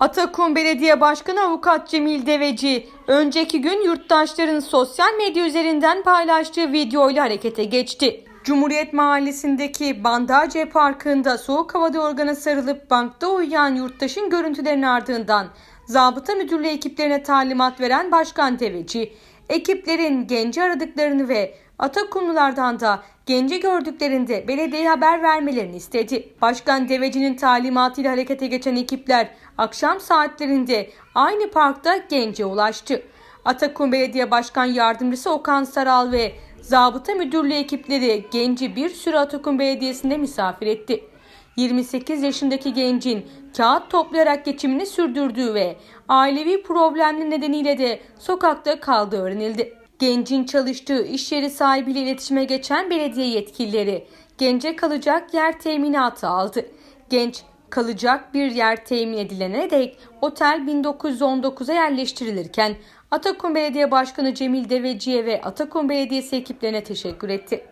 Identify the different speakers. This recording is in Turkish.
Speaker 1: Atakum Belediye Başkanı Avukat Cemil Deveci, önceki gün yurttaşların sosyal medya üzerinden paylaştığı videoyla harekete geçti. Cumhuriyet Mahallesi'ndeki Bandarce Parkı'nda soğuk havada organa sarılıp bankta uyuyan yurttaşın görüntülerinin ardından zabıta müdürlüğü ekiplerine talimat veren Başkan Deveci, ekiplerin genci aradıklarını ve Atakumlulardan da genci gördüklerinde belediyeye haber vermelerini istedi. Başkan Deveci'nin talimatıyla harekete geçen ekipler akşam saatlerinde aynı parkta gence ulaştı. Atakum Belediye Başkan Yardımcısı Okan Saral ve Zabıta Müdürlüğü ekipleri genci bir süre Atakum Belediyesi'nde misafir etti. 28 yaşındaki gencin kağıt toplayarak geçimini sürdürdüğü ve ailevi problemli nedeniyle de sokakta kaldığı öğrenildi. Gencin çalıştığı iş yeri sahibiyle iletişime geçen belediye yetkilileri gence kalacak yer teminatı aldı. Genç kalacak bir yer temin edilene dek otel 1919'a yerleştirilirken Atakum Belediye Başkanı Cemil Deveci'ye ve Atakum Belediyesi ekiplerine teşekkür etti.